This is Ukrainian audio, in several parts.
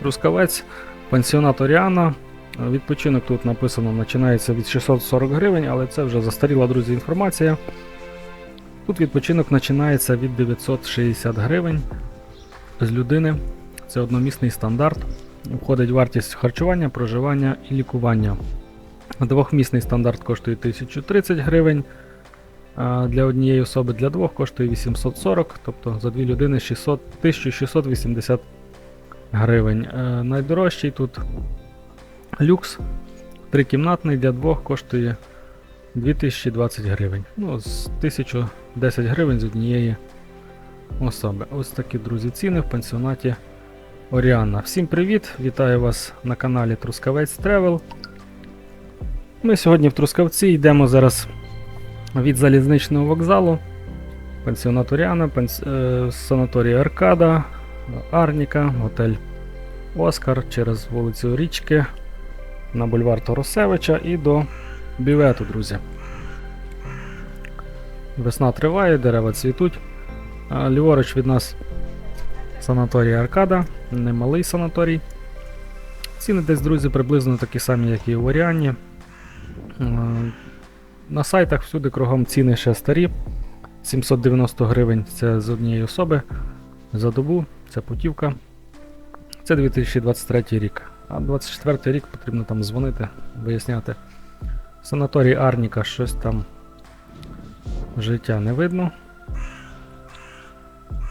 Трускавець, пансіонат Оріана. Відпочинок тут написано починається від 640 гривень, але це вже застаріла, друзі, інформація. Тут відпочинок починається від 960 гривень з людини. Це одномісний стандарт. Входить вартість харчування, проживання і лікування. Двохмісний стандарт коштує 1030 гривень. Для однієї особи для двох коштує 840, тобто за дві людини 600, 1680 гривень. Е, Найдорожчий тут люкс. Трикімнатний для двох коштує 2020 гривень. Ну, з 1010 гривень з однієї особи. Ось такі, друзі, ціни в пансіонаті Оріанна. Всім привіт! Вітаю вас на каналі Трускавець Тревел. Ми сьогодні в Трускавці йдемо зараз від залізничного вокзалу, пансіонат Оріана, панс... е, санаторій Аркада, Арніка, готель Оскар через вулицю Річки на бульвар Торосевича і до Бівету, друзі. Весна триває, дерева цвітуть. Ліворуч від нас санаторій Аркада, немалий санаторій. Ціни десь, друзі, приблизно такі самі, як і у Оріані. На сайтах всюди кругом ціни ще старі. 790 гривень це з однієї особи за добу, це путівка. Це 2023 рік. А 24 рік потрібно там дзвонити, виясняти. Санаторій Арніка щось там життя не видно.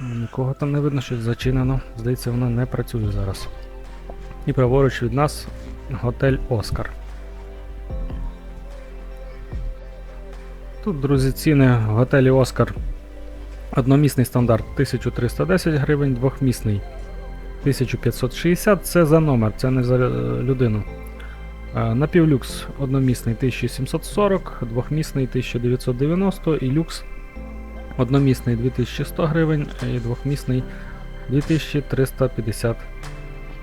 Нікого там не видно, щось зачинено. Здається, воно не працює зараз. І праворуч від нас готель Оскар. Тут, друзі, ціни в готелі Оскар. Одномісний стандарт 1310 гривень, двохмісний 1560 це за номер, це не за е, людину. Е, Напівлюкс одномісний 1740, двохмісний 1990 і люкс одномісний 2100 гривень і двохмісний 2350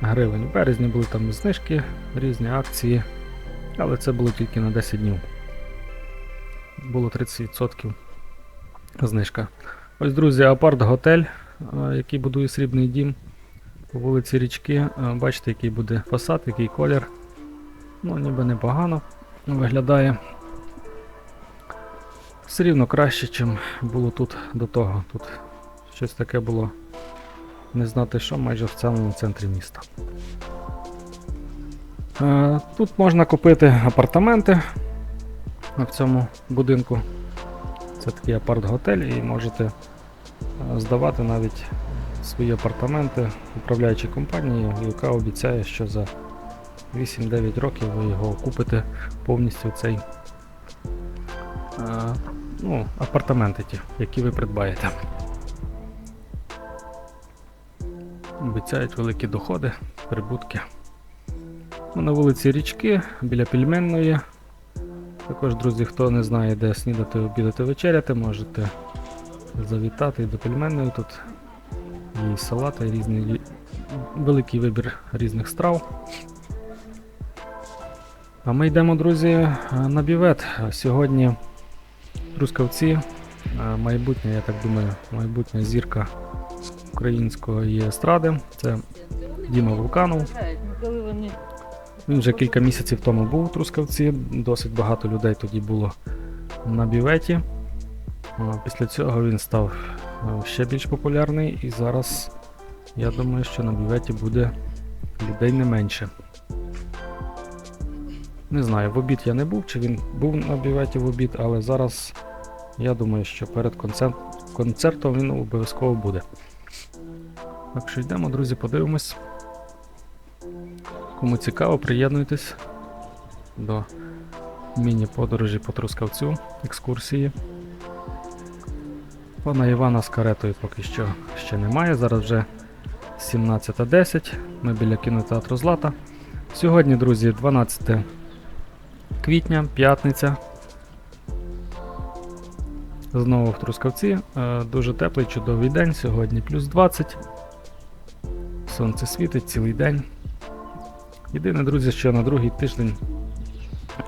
гривень. В березні були там знижки, різні акції, але це було тільки на 10 днів. Було 30% знижка. Ось, друзі, апарт-готель, е, який будує срібний дім по вулиці Річки. Е, Бачите, який буде фасад, який колір. Ну, ніби непогано виглядає. Все рівно краще, ніж було тут до того. Тут щось таке було не знати що майже в самому центрі міста. Е, Тут можна купити апартаменти в цьому будинку. Це такий апарт-готель і можете е, здавати навіть свої апартаменти управляючій компанії, яка обіцяє, що за 8-9 років ви його купите повністю цей е, ну, апартаменти, ті, які ви придбаєте. Обіцяють великі доходи, прибутки. Ну, на вулиці Річки біля Пільменної. Також, друзі, хто не знає, де снідати, обідати, вечеряти, можете завітати до пельменної. Тут і салати, і різний великий вибір різних страв. А ми йдемо, друзі, на бівет. Сьогодні Трускавці, е, майбутня, я так думаю, майбутня зірка української естради. Це Діма Вулканов. Він вже кілька місяців тому був у Трускавці, досить багато людей тоді було на біветі. Після цього він став ще більш популярний і зараз я думаю, що на біветі буде людей не менше. Не знаю, в обід я не був, чи він був на біветі в обід, але зараз я думаю, що перед концерт, концертом він обов'язково буде. Так що йдемо, друзі, подивимось. Кому цікаво, приєднуйтесь до міні-подорожі по Трускавцю, екскурсії. Пана Івана з каретою поки що ще немає. Зараз вже 17.10. Ми біля кінотеатру Злата. Сьогодні, друзі, 12 квітня, п'ятниця. Знову в Трускавці. Е, Дуже теплий, чудовий день. Сьогодні плюс 20. Сонце світить цілий день. Єдине, друзі, що на другий тиждень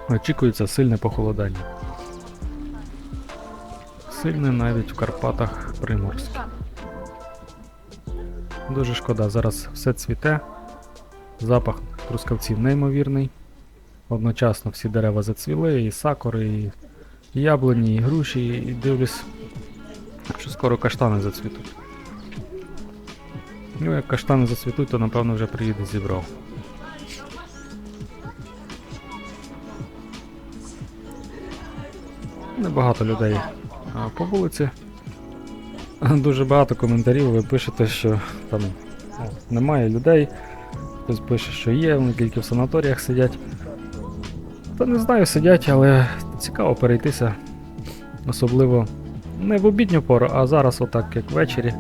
очікується сильне похолодання. Сильне навіть в Карпатах Приморськ. Дуже шкода, зараз все цвіте, Запах трускавців неймовірний. Одночасно всі дерева зацвіли, і сакури, і яблуні, і груші, і дивлюсь, що скоро каштани зацвітуть. Ну, як каштани зацвітуть, то напевно вже приїде зібрав. Небагато людей а, по вулиці. Дуже багато коментарів ви пишете, що там ну, немає людей. Хтось пише, що є, вони тільки в санаторіях сидять. Та не знаю, сидять, але цікаво перейтися. Особливо не в обідню пору, а зараз, отак, як ввечері.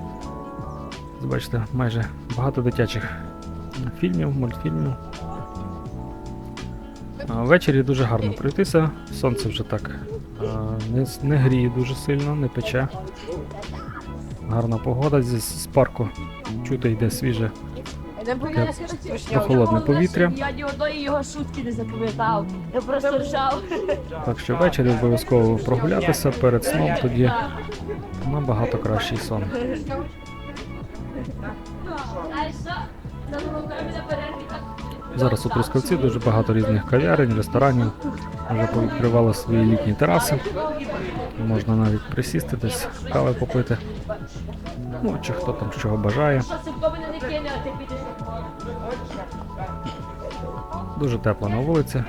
Бачите, майже багато дитячих фільмів, мультфільмів. А ввечері дуже гарно пройтися. Сонце вже так не, не гріє дуже сильно, не пече. Гарна погода зі з парку. Чути йде свіже. Таке прохолодне повітря. Я ні одної його шутки не запам'ятав. Я просто ржав. Так що ввечері обов'язково прогулятися перед сном, тоді набагато кращий сон. Зараз у Трускавці дуже багато різних кав'ярень, ресторанів. Вже повідкривали свої літні тераси. Можна навіть присісти десь, кави попити. Ну, чи хто там чого бажає. Дуже тепло на вулиці.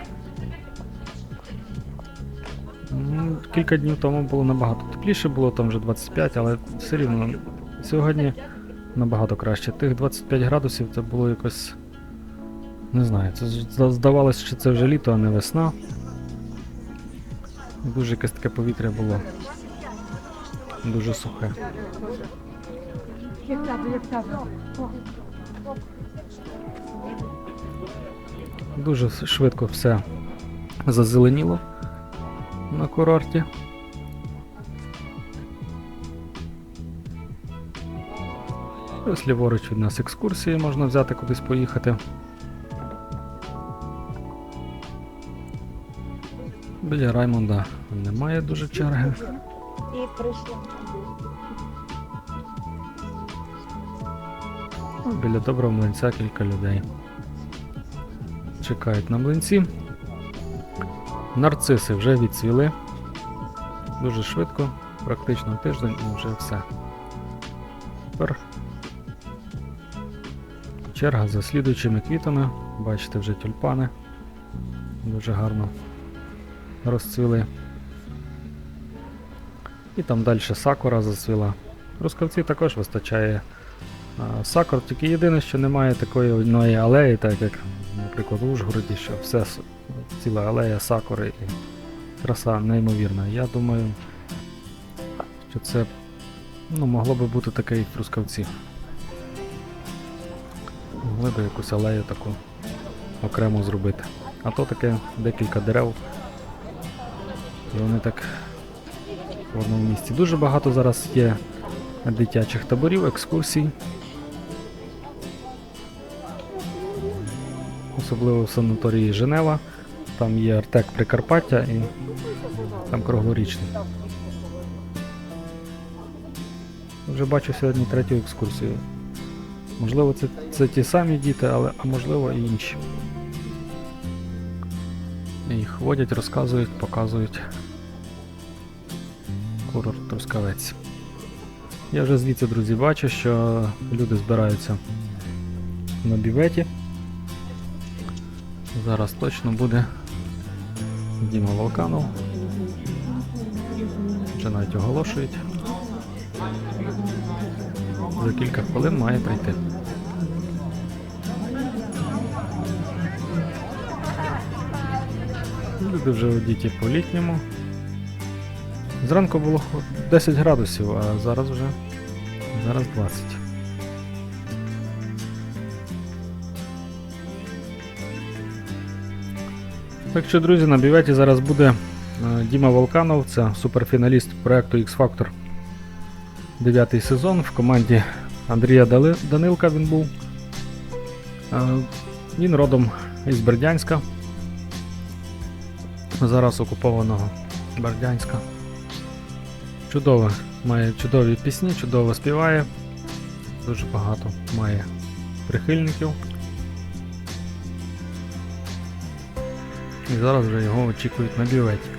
Кілька днів тому було набагато тепліше, було там вже 25, але все рівно сьогодні набагато краще. Тих 25 градусів це було якось. Не знаю, це здавалося, що це вже літо, а не весна. Дуже якесь таке повітря було. Дуже сухе. Дуже швидко все зазеленіло на курорті. Ось ліворуч від нас екскурсії можна взяти кудись поїхати. Біля Раймонда немає дуже черги. І прийшла. Ну, Біля доброго млинця кілька людей. Чекають на млинці. Нарциси вже відцвіли. Дуже швидко, практично тиждень і вже все. Тепер черга за слідуючими квітами. Бачите вже тюльпани. Дуже гарно розцвіли. І там далі сакура зацвіла. Рускавці також вистачає Сакур, тільки єдине, що немає такої одної алеї, так як, наприклад, в Ужгороді, що все ціла алея сакури і краса неймовірна. Я думаю, що це ну, могло би бути таке і в Трускавці. Могли би якусь алею таку окремо зробити. А то таке декілька дерев. І вони так в одному місці. Дуже багато зараз є дитячих таборів, екскурсій. Особливо в санаторії Женева. Там є Артек Прикарпаття і там круглорічний. Вже бачу сьогодні третю екскурсію. Можливо, це, це ті самі діти, але а можливо і інші. Їх водять, розказують, показують. Курорт Трускавець. Я вже звідси, друзі, бачу, що люди збираються на біветі. Зараз точно буде Діма Волканов. Вже навіть оголошують. За кілька хвилин має прийти. Люди вже одіті по літньому. Зранку було 10 градусів, а зараз вже зараз 20. Так що, друзі, на біветі зараз буде е, Діма Волканов, це суперфіналіст проекту X-Factor 9 сезон. В команді Андрія Данилка він був. Е, Він родом із Бердянська. Зараз окупованого Бердянська. Чудово, має чудові пісні, чудово співає. Дуже багато має прихильників. І зараз вже його очікують на бюветі.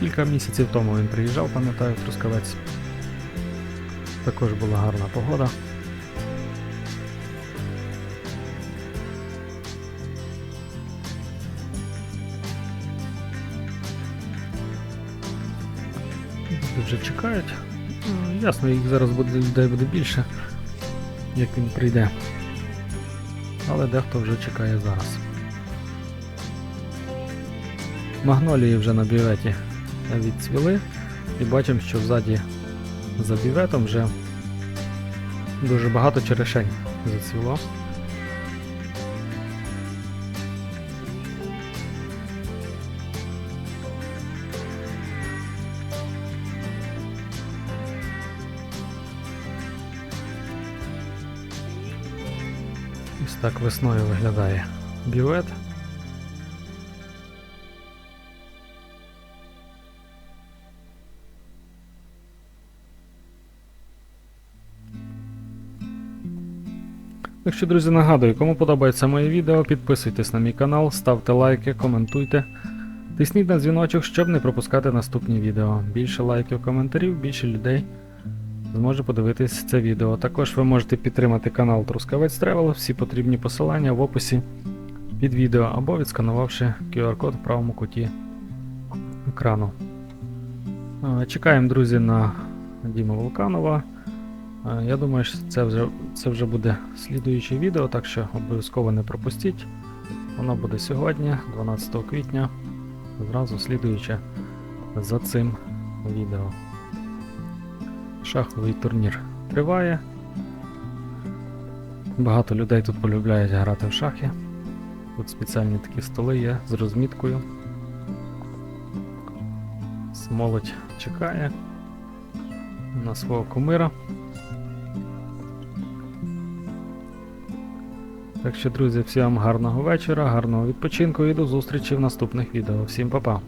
Кілька місяців тому він приїжджав, пам'ятаю, в Трускавець. Також була гарна погода. Люди вже чекають. Ну, Ясно, їх зараз буде людей буде більше, як він прийде. Але дехто вже чекає зараз. Магнолії вже на бюветі відцвіли і бачимо, що ззаді за бюветом вже дуже багато черешень зацвіло. Ось так весною виглядає бювет. Так що, друзі, нагадую, кому подобається моє відео, підписуйтесь на мій канал, ставте лайки, коментуйте. Тисніть на дзвіночок, щоб не пропускати наступні відео. Більше лайків, коментарів, більше людей зможе подивитись це відео. Також ви можете підтримати канал Трускавець Тревел, всі потрібні посилання в описі під відео або відсканувавши QR-код в правому куті екрану. Чекаємо, друзі, на Діму Вулканова. Я думаю, що це вже, це вже буде слідуюче відео, так що обов'язково не пропустіть. Воно буде сьогодні, 12 квітня, зразу слідуюче за цим відео. Шаховий турнір триває. Багато людей тут полюбляють грати в шахи. Тут спеціальні такі столи є з розміткою. Молодь чекає на свого кумира. Так що, друзі, всім гарного вечора, гарного відпочинку і до зустрічі в наступних відео. Всім па-па!